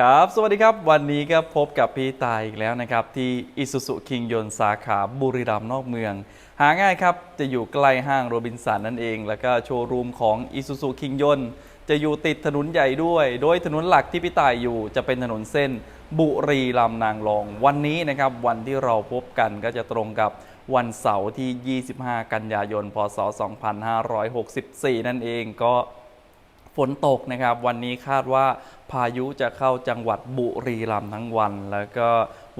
ครับ สวัสดีครับ วันนี้ก็พบกับพี่ตายอีกแล้วนะครับ ที่อิสุสุคิงยนสาขาบุรีรัมย์นอกเมือง หาง่ายครับ จะอยู่ใกล้ห้างโรบินสันนั่นเอง แล้วก็โชว์รูมของอิสุสุคิงยนจะอยู่ติดถนนใหญ่ด้วย โดยถนนหลักที่พี่ตายอยู่จะเป็นถนนเส้นบุรีรัมย์นางรอง วันนี้นะครับ วันที่เราพบกันก็จะตรงกับวันเสาร์ที่ 25 กันยายน พศ 2564 นั่นเองก็ ฝนตกนะครับ วันนี้คาดว่าพายุจะเข้าจังหวัดบุรีรัมย์ทั้งวัน แล้วก็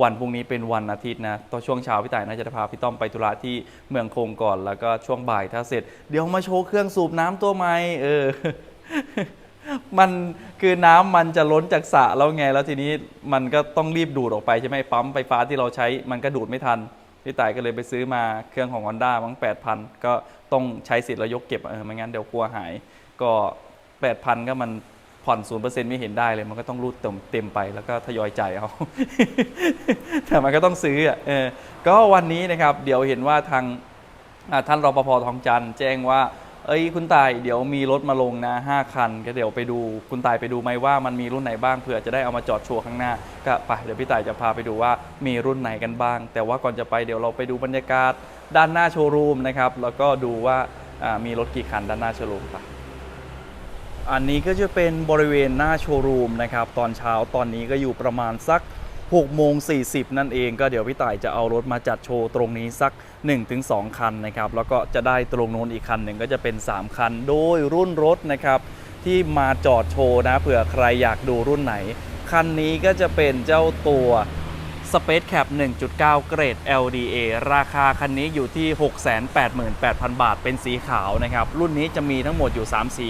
วันพรุ่งนี้เป็นวันอาทิตย์นะตอนช่วงเช้าพี่ต่ายน่าจะพาพี่ต้อมไปธุระที่เมืองคงก่อน แล้วก็ช่วงบ่ายถ้าเสร็จ เดี๋ยวมาโชว์เครื่องสูบน้ำตัวใหม่เออมันคือน้ำมันจะล้นจากสระแล้วไง แล้วทีนี้มันก็ต้องรีบดูดออกไปใช่ไหมปั๊มไฟฟ้าที่เราใช้มันก็ดูดไม่ทันพี่ต่ายก็เลยไปซื้อมาเครื่องของ Honda มั้ง8,000 ก็ต้องใช้สิทธิ์แล้วยกเก็บเออไม่งั้นเดี๋ยวกลัวหาย ก็ 8,000 ก็มันผ่อน0%ไม่เห็นได้เลย มันก็ต้องรูดเต็มเต็มไปแล้วก็ทยอยจ่ายเอา แต่มันก็ต้องซื้ออะเออก็วันนี้นะครับเดี๋ยวเห็นว่าทางท่านรปภทองจันทร์แจ้งว่า เอ้ยคุณตายเดี๋ยวมีรถมาลงนะ5คัน ก็เดี๋ยวไปดูคุณตายไปดูไหมว่ามันมีรุ่นไหนบ้างเผื่อจะได้เอามาจอดโชว์ข้างหน้าก็ไปเดี๋ยวพี่ตายจะพาไปดูว่ามีรุ่นไหนกันบ้าง แต่ว่าก่อนจะไปเดี๋ยวเราไปดูบรรยากาศด้านหน้าโชว์รูมนะครับแล้วก็ดูว่าอ่ามีรถกี่คันด้านหน้าโชว์รูมไป อันนี้ก็จะเป็นบริเวณหน้าโชว์รูมนะครับ ตอนเช้าตอนนี้ก็อยู่ประมาณสัก6โมง40 นั่นเองก็เดี๋ยวพี่ต่ายจะเอารถมาจัดโชว์ตรงนี้สัก 1-2 คันนะครับ แล้วก็จะได้ตรงโน้นอีกคันหนึ่งก็จะเป็น 3 คัน โดยรุ่นรถนะครับ ที่มาจอดโชว์นะเผื่อใครอยากดูรุ่นไหน คันนี้ก็จะเป็นเจ้าตัว Space Cap 1.9 เกรด LDA ราคาคันนี้อยู่ที่ 688,000 บาทเป็นสีขาวนะครับ รุ่นนี้จะมีทั้งหมดอยู่ 3 สี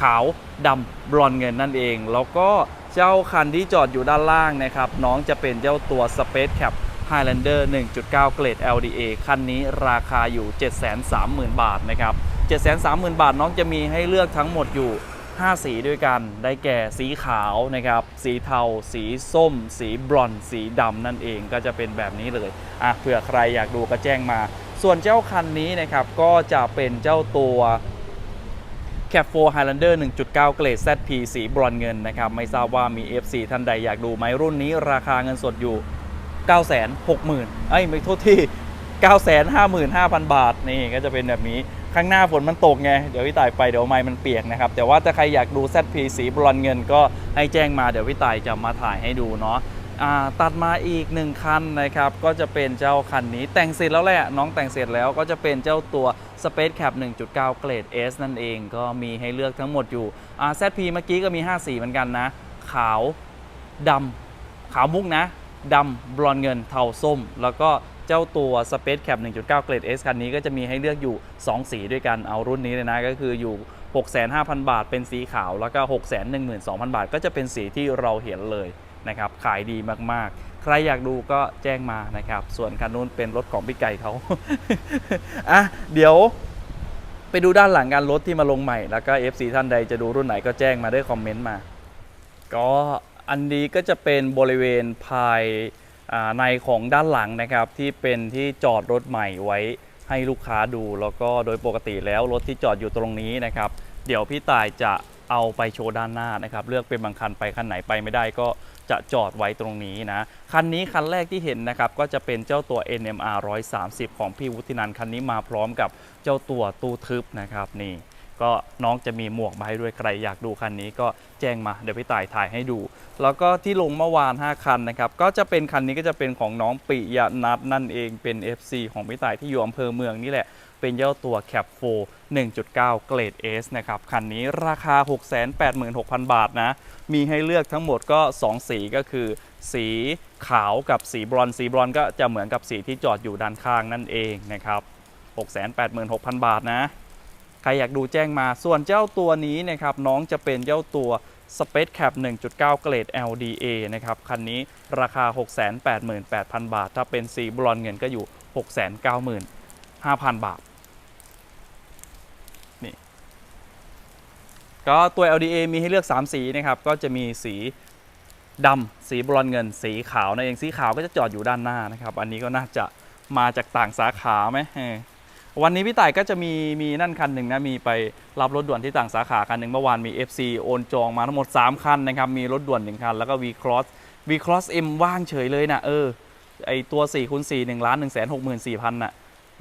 ขาวดำบรอนเงินนั่นเอง แล้วก็เจ้าคันที่จอดอยู่ด้านล่างนะครับ น้องจะเป็นเจ้าตัว Space Cap Highlander 1.9 เกรด LDA คันนี้ราคาอยู่ 730,000 บาทนะครับ 730,000 บาทน้องจะมีให้เลือกทั้งหมดอยู่ 5 สีด้วยกัน ได้แก่สีขาวนะครับ สีเทา สีส้ม สีบรอนซ์สีดำนั่นเองก็จะเป็นแบบนี้เลย อะเผื่อใครอยากดูก็แจ้งมา ส่วนเจ้าคันนี้นะครับก็จะเป็นเจ้าตัว c a p 4 Highlander 1.9 เกรด ZP สีบรอนเงินนะครับ ไม่ทราบว่ามี FC ท่านใดอยากดูไหมรุ่นนี้ราคาเงินสดอยู่ 960,000 เอ้ย ไม่โทษที่ 955,000 บาท นี่ก็จะเป็นแบบนี้ ข้างหน้าฝนมันตกไง เดี๋ยวพี่ต่ายไปเดี๋ยวไม้มันเปียกนะครับ แต่ว่าถ้าใครอยากดู ZP สีบรอนเงินก็ให้แจ้งมาเดี๋ยวพี่ต่ายจะมาถ่ายให้ดูเนาะ ตัดมาอีกหนึ่งคันนะครับ ก็จะเป็นเจ้าคันนี้แต่งเสร็จแล้วแหละ น้องแต่งเสร็จแล้วก็จะเป็นเจ้าตัว Space Cap 1.9 เกรด S นั่นเองก็มีให้เลือกทั้งหมดอยู่ RZP เมื่อกี้ก็มี 5 สีเหมือนกันนะ ขาวดำขาวมุกนะดำบรอนเงินเทาส้ม แล้วก็เจ้าตัว Space Cap 1.9 เกรด S คันนี้ก็จะมีให้เลือกอยู่ 2 สีด้วยกันเอารุ่นนี้เลยนะก็คืออยู่65,000 บาทเป็นสีขาว แล้วก็ 612,000 บาท ก็จะเป็นสีที่เราเห็นเลย นะครับขายดีมากๆ ใครอยากดูก็แจ้งมานะครับ ส่วนคันนู้นเป็นรถของพี่ไก่เขาอะเดี๋ยวไปดูด้านหลังการรถที่มาลงใหม่ แล้วก็ FC ท่านใดจะดูรุ่นไหนก็แจ้งมาด้วยคอมเมนต์มา ก็อันนี้ก็จะเป็นบริเวณภายในของด้านหลังนะครับ ที่เป็นที่จอดรถใหม่ไว้ให้ลูกค้าดูแล้วก็โดยปกติแล้วรถที่จอดอยู่ตรงนี้นะครับ เดี๋ยวพี่ตายจะเอาไปโชว์ด้านหน้านะครับ เลือกเป็นบางคันไปคันไหนไปไม่ได้ก็ จะจอดไว้ตรงนี้นะ คันนี้คันแรกที่เห็นนะครับก็จะเป็นเจ้าตัว NMR 130 ของพี่วุฒินันคันนี้มาพร้อมกับเจ้าตัวตู้ทึบนะครับนี่ก็น้องจะมีหมวกมาให้ด้วยใครอยากดูคันนี้ก็แจ้งมาเดี๋ยวพี่ต่ายถ่ายให้ดู แล้วก็ที่ลงเมื่อวาน 5 คันนะครับก็จะเป็นคันนี้ก็จะเป็นของน้องปิยนัทนั่นเองเป็น FC ของพี่ต่ายที่อยู่อำเภอเมืองนี่แหละ เป็นเจ้าตัว Cap 4 1.9 เกรด S นะครับ คันนี้ราคา 686,000 บาทนะ มีให้เลือกทั้งหมดก็ 2 สีก็คือ สีขาวกับสีบรอนสีบรอนก็จะเหมือนกับสีที่จอดอยู่ด้านข้างนั่นเองนะครับ 686,000 บาทนะ ใครอยากดูแจ้งมา ส่วนเจ้าตัวนี้นะครับน้องจะเป็นเจ้าตัว Space Cap 1.9 เกรด LDA นะครับ คันนี้ราคา 688,000 บาท ถ้าเป็นสีบรอนเงินก็อยู่ 695,000 บาท ก็ตัว LDA มีให้เลือก 3 สีนะครับ ก็จะมีสีดำสีบรอนเงิน สีขาวนั่นเองสีขาวก็จะจอดอยู่ด้านหน้านะครับ อันนี้ก็น่าจะมาจากต่างสาขาไหมวันนี้พี่ต่ายก็จะมีมีนั่นคันหนึ่งนะมีไปรับรถด่วนที่ต่างสาขาคันหนึ่งเมื่อวานมี FC โอนจองมาทั้งหมด 3 คันนะครับ มีรถด่วน 1 คัน แล้วก็ V Cross V Cross M ว่างเฉยเลยนะเออไอตัว4คูณ4 1ล้าน1 6 4 0 0 0น่ะ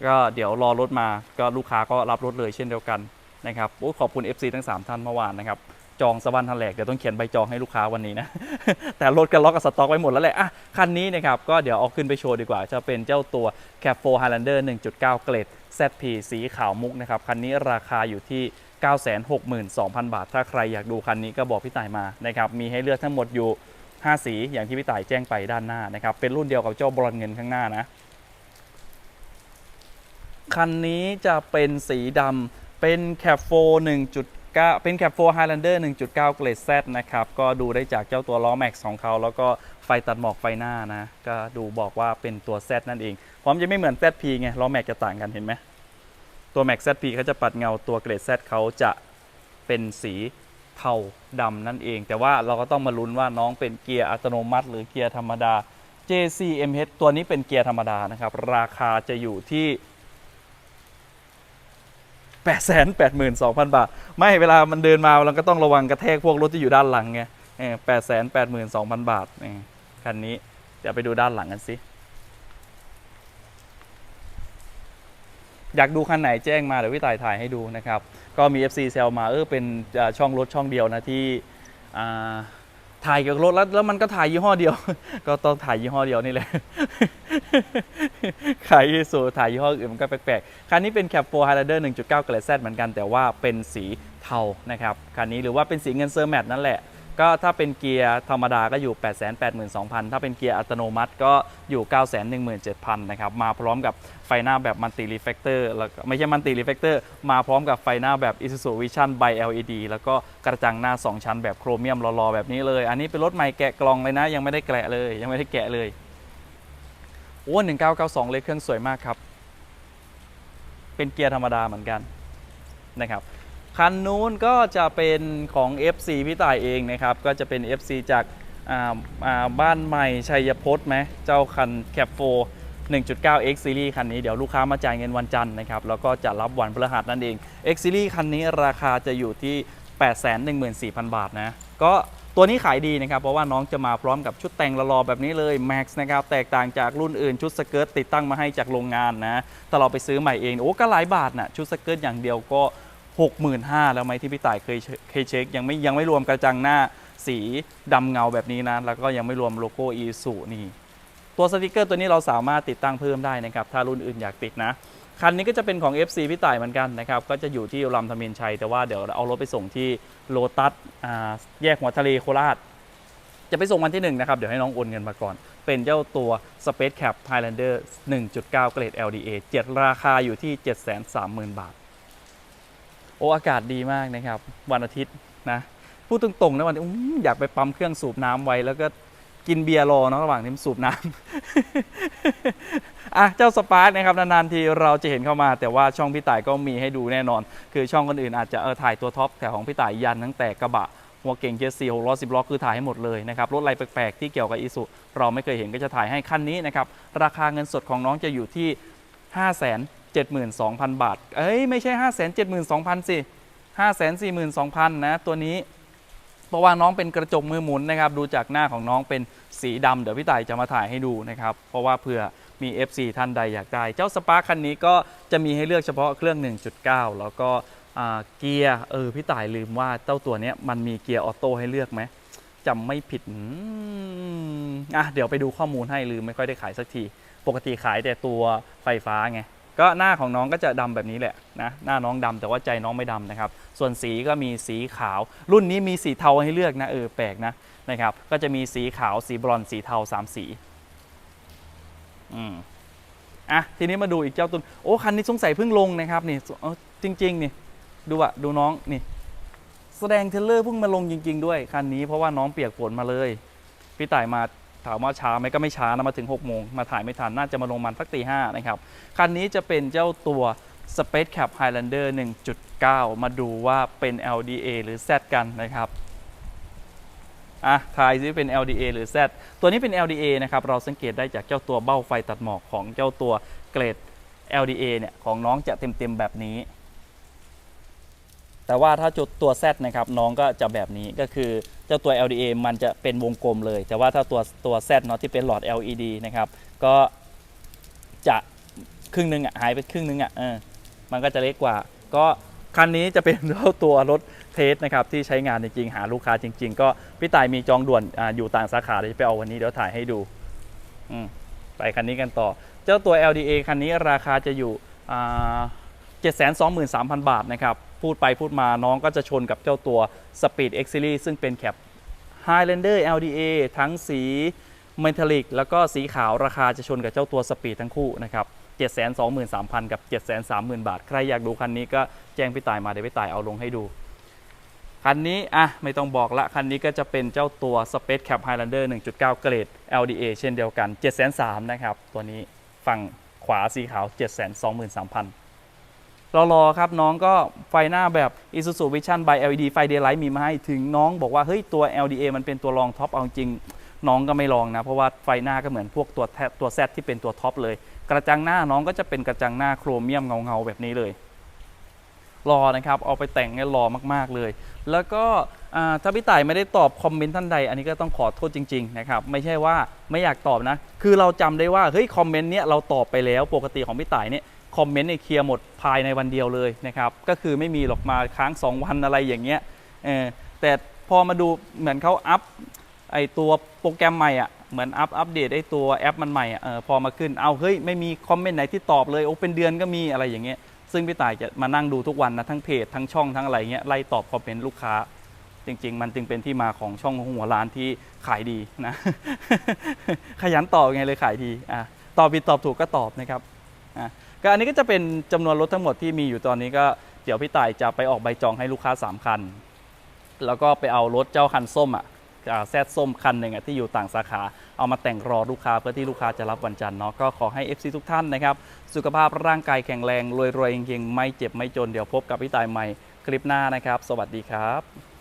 ก็เดี๋ยวรอรถมาก็ลูกค้าก็รับรถเลยเช่นเดียวกัน นะครับโอ้ขอบคุณ FC ทั้ง 3 ท่านเมื่อวานนะครับจองสะบันทันแหลกเดี๋ยวต้องเขียนใบจองให้ลูกค้าวันนี้นะ แต่รถกันล็อกกับสต็อกไว้หมดแล้วแหละอะคันนี้นะครับ ก็เดี๋ยวเอาขึ้นไปโชว์ดีกว่า จะเป็นเจ้าตัว Cap 4 Highlander 1.9 เกรด ZP สีขาวมุกนะครับ คันนี้ราคาอยู่ที่ 962,000 บาท ถ้าใครอยากดูคันนี้ก็บอกพี่ต่ายมานะครับมีให้เลือกทั้งหมดอยู่ 5 สีอย่างที่พี่ต่ายแจ้งไปด้านหน้านะครับเป็นรุ่นเดียวกับเจ้าบรอนเงินข้างหน้านะคันนี้จะเป็นสีดำ เป็น Cap 4 1.9 เป็น Cap 4 Highlander 1.9 เกรด Z นะครับ ก็ดูได้จากเจ้าตัวล้อแม็กซ์ของเขา แล้วก็ไฟตัดหมอกไฟหน้านะ ก็ดูบอกว่าเป็นตัว Z นั่นเอง พร้อมจะไม่เหมือน ZP ไง ล้อแม็กจะต่างกันเห็นไหม ตัว Max ZP เขาจะปัดเงาตัวเกรด Z เขาจะเป็นสีเทาดำนั่นเอง แต่ว่าเราก็ต้องมาลุ้นว่าน้องเป็นเกียร์อัตโนมัติ หรือเกียร์ธรรมดา JCMH ตัวนี้เป็นเกียร์ธรรมดานะครับ ราคาจะอยู่ที่ 8 8 2 0 0 0 บาท ไม่เวลามันเดินมาเราก็ต้องระวังกระแทกพวกรถที่อยู่ด้านหลังไงแปดแสนแปดหมื่นสองพันบาทคันนี้ เดี๋ยวไปดูด้านหลังกันสิ อยากดูคันไหนแจ้งมา เดี๋ยวพี่ต่ายถ่ายให้ดูนะครับ ก็มี FC เซลมาเออเป็นช่องรถช่องเดียวนะที่ ถ่ายเกี่ยวกับรถแล้วแล้วมันก็ถ่ายยี่ห้อเดียว ก็ต้องถ่ายยี่ห้อเดียวนี่แหละขายยีสูถ่ายยี่ห้ออื่นมันก็แปลกๆคันนี้เป็นแคปโฟไฮไลเดอร์1.9เกรด Z เหมือนกันแต่ว่าเป็นสีเทานะครับคันนี้หรือว่าเป็นสีเงินเซอร์แมตนั่นแหละ ก็ถ้าเป็นเกียร์ธรรมดาก็อยู่ 882,000 ถ้าเป็นเกียร์อัตโนมัติก็อยู่ 917,000 นะครับ มาพร้อมกับไฟหน้าแบบมัลติรีเฟกเตอร์แล้วไม่ใช่มัลติรีเฟกเตอร์มาพร้อมกับไฟหน้าแบบ Isuzu Vision by LED แล้วก็กระจังหน้า 2 ชั้นแบบโครเมียมรอๆแบบนี้เลย อันนี้เป็นรถใหม่แกะกล่องเลยนะ ยังไม่ได้แกะเลย ยังไม่ได้แกะเลยโอ้1992 เลยเครื่องสวยมากครับ เป็นเกียร์ธรรมดาเหมือนกันนะครับ คันนู้นก็จะเป็นของ FC พี่ต่ายเองนะครับ ก็จะเป็น FC จากาบ้านใหม่ชัยพจน์ไหมเจ้าคันแคปโฟ1.9 X Series คันนี้เดี๋ยวลูกค้ามาจ่ายเงินวันจันทร์นะครับ แล้วก็จะรับวันพฤหัสนั่นเอง X Series คันนี้ราคาจะอยู่ที่ 814,000 บาทนะ ก็ตัวนี้ขายดีนะครับ เพราะว่าน้องจะมาพร้อมกับชุดแต่งละลอแบบนี้เลย Max นะครับ แตกต่างจากรุ่นอื่นชุดสเกิร์ตติดตั้งมาให้จากโรงงานนะ ถ้าเราไปซื้อใหม่เอง โอ้ก็หลายบาทนะชุดสเกิร์ตอย่างเดียวก็ 65,000แล้วไหมที่พี่ต่ายเคยเชเคยเช็คยังไม่ยังไม่รวมกระจังหน้าสีดำเงาแบบนี้นะ แล้วก็ยังไม่รวมโลโก้อีสุนี่ ตัวสติกเกอร์ตัวนี้เราสามารถติดตั้งเพิ่มได้นะครับ ถ้ารุ่นอื่นอยากติดนะ คันนี้ก็จะเป็นของ FC พี่ต่ายเหมือนกันนะครับ ก็จะอยู่ที่ลำธมียนชัย แต่ว่าเดี๋ยวเอารถไปส่งที่โลตัสแยกหัวทะเลโคราช จะไปส่งวันที่ 1 นะครับ เดี๋ยวให้น้องโอนเงินมาก่อน เป็นเจ้าตัว Space Cap Highlander 1.9 เกรด LDA 7 ราคาอยู่ที่ 730,000 บาท โอ้อากาศดีมากนะครับ วันอาทิตย์นะพูดตรงๆนะวันนี้อยากไปปั๊มเครื่องสูบน้ำไว้ แล้วก็กินเบียร์รอเนาะระหว่างที่สูบน้ำอะเจ้าสปาร์คนะครับนานๆทีเราจะเห็นเข้ามา แต่ว่าช่องพี่ต่ายก็มีให้ดูแน่นอน คือช่องคนอื่นอาจจะเออถ่ายตัวท็อปแต่ของพี่ต่ายยันตั้งแต่กระบะหัวเก่งเกียร์สี่หกล้อสิบล้อคือถ่ายให้หมดเลยนะครับ รถอะไรแปลกๆ ที่เกี่ยวกับอีสุเราไม่เคยเห็นก็จะถ่ายให้คันนี้นะครับ ราคาเงินสดของน้องจะอยู่ที่5 7 2 0 0 0 บาท เอ้ย ไม่ใช่ 5 7 2 0 0 0 สิ 5 4 2 0 0 0 นะ ตัวนี้ เพราะว่าน้องเป็นกระจกมือหมุนนะครับ ดูจากหน้าของน้องเป็นสีดำเดี๋ยวพี่ต่ายจะมาถ่ายให้ดูนะครับ เพราะว่าเผื่อมี FC ท่านใดอยากได้ เจ้าสปาร์คคันนี้ก็จะมีให้เลือกเฉพาะเครื่อง 1.9 แล้วก็เกียร์ เออ พี่ต่ายลืมว่าเจ้าตัวนี้มันมีเกียร์ออโต้ให้เลือกไหมจำไม่ผิดอะเดี๋ยวไปดูข้อมูลให้ลืมไม่ค่อยได้ขายสักที ปกติขายแต่ตัวไฟฟ้าไง ก็หน้าของน้องก็จะดำแบบนี้แหละนะหน้าน้องดำแต่ว่าใจน้องไม่ดำนะครับ ส่วนสีก็มีสีขาว รุ่นนี้มีสีเทาให้เลือกนะเออแปลกนะนะครับ ก็จะมีสีขาวสีบรอนสีเทาสามสีอืมอะทีนี้มาดูอีกเจ้าตุนโอ้คันนี้สงสัยเพิ่งลงนะครับนี่จริงๆนี่ดูอะดูน้องนี่แสดงเทรลเลอร์เพิ่งมาลงจริง ๆ ด้วยคันนี้เพราะว่าน้องเปียกฝนมาเลย พี่ต่ายมา ถามว่าช้าไหมก็ไม่ช้านะมาถึง6โมงมาถ่ายไม่ทันน่าจะมาลงมันสักตีห้านะครับ คันนี้จะเป็นเจ้าตัว Space Cap Highlander 1.9 มาดูว่าเป็น LDA หรือ Z กันนะครับอะทายซิเป็น LDA หรือ Z ตัวนี้เป็น LDA นะครับ เราสังเกตได้จากเจ้าตัวเบ้าไฟตัดหมอกของเจ้าตัวเกรด LDA เนี่ย ของน้องจะเต็มๆแบบนี้ แต่ว่าถ้าจุดตัว Z นะครับ น้องก็จะแบบนี้ก็คือ เจ้าตัว LDA มันจะเป็นวงกลมเลย แต่ว่าถ้าตัวตัว Z เนาะที่เป็นหลอด LED นะครับ ก็จะครึ่งหนึงอะหายไปครึ่งหนึงอะเออมันก็จะเล็กกว่า ก็คันนี้จะเป็นเท่าตัวรถเทสนะครับที่ใช้งานจริงๆ หาลูกค้าจริง ๆ ก็พี่ต่ายมีจองด่วนออยู่ต่างสาขาเดี๋ยวไปเอาวันนี้เดี๋ยวถ่ายให้ดูไปคันนี้กันต่อ เจ้าตัว LDA คันนี้ราคาจะอยู่อ่า 723,000 บาทนะครับ พูดไปพูดมาน้องก็จะชนกับเจ้าตัว Speed X Series ซึ่งเป็นแคป Highlander LDA ทั้งสี Metallic แล้วก็สีขาวราคาจะชนกับเจ้าตัว Speed ทั้งคู่นะครับ723,000 กับ 730,000 บาท ใครอยากดูคันนี้ก็แจ้งพี่ต่ายมาเดี๋ยวพี่ต่ายเอาลงให้ดูคันนี้อะไม่ต้องบอกละ คันนี้ก็จะเป็นเจ้าตัว Space Cap Highlander 1.9 เกรด LDA เช่นเดียวกัน 7 3 0 0 0นะครับ ตัวนี้ฝั่งขวาสีขาว 723,000 รอรอครับน้องก็ไฟหน้าแบบ Isuzu Vision by LED ไฟ Daylight มีมาให้ถึงน้องบอกว่าเฮ้ยตัว LDA มันเป็นตัวรองท็อปเอาจริง น้องก็ไม่ลองนะ เพราะว่าไฟหน้าก็เหมือนพวกตัวแทตัว Z ที่เป็นตัวท็อปเลย กระจังหน้าน้องก็จะเป็นกระจังหน้าโครเมียมเงาๆแบบนี้เลยรอนะครับ เอาไปแต่งเนี่ยรอมากๆเลย แล้วก็ถ้าพี่ต่ายไม่ได้ตอบคอมเมนต์ท่านใด อันนี้ก็ต้องขอโทษจริงๆนะครับ ไม่ใช่ว่าไม่อยากตอบนะ คือเราจำได้ว่า เฮ้ย คอมเมนต์เนี้ยเราตอบไปแล้ว ปกติของพี่ต่ายเนี่ย คอมเมนต์เนี่ยเคลียร์หมดภายในวันเดียวเลยนะครับก็คือไม่มีหรอกมาค้าง 2 วันอะไรอย่างเงี้ยเออแต่พอมาดูเหมือนเขาอัพไอตัวโปรแกรมใหม่อะเหมือนอัพอัปเดตไอตัวแอปมันใหม่อะเอพอมาขึ้นเอาเฮ้ยไม่มีคอมเมนต์ไหนที่ตอบเลยโอ้เป็นเดือนก็มีอะไรอย่างเงี้ยซึ่งพี่ต่ายจะมานั่งดูทุกวันนะทั้งเพจทั้งช่องทั้งอะไรเงี้ยไล่ตอบคอมเมนต์ลูกค้า จริง ๆ มันจึงเป็นที่มาของช่องหัวร้านที่ขายดีนะ ขยันตอบไงเลยขายดีอะตอบผิดตอบถูกก็ตอบนะครับอะ ก็อันนี้ก็จะเป็นจำนวนรถทั้งหมดที่มีอยู่ตอนนี้ก็เดี๋ยวพี่ต่ายจะไปออกใบจองให้ลูกค้า 3 คัน แล้วก็ไปเอารถเจ้าคันส้มอะแซดส้มคันหนึ่งอะที่อยู่ต่างสาขาเอามาแต่งรอลูกค้าเพื่อที่ลูกค้าจะรับวันจันทร์เนาะก็ขอให้ FC ทุกท่านนะครับ สุขภาพร่างกายแข็งแรงรวยๆเฮงๆไม่เจ็บไม่จนเดี๋ยวพบกับพี่ต่ายใหม่คลิปหน้านะครับ สวัสดีครับ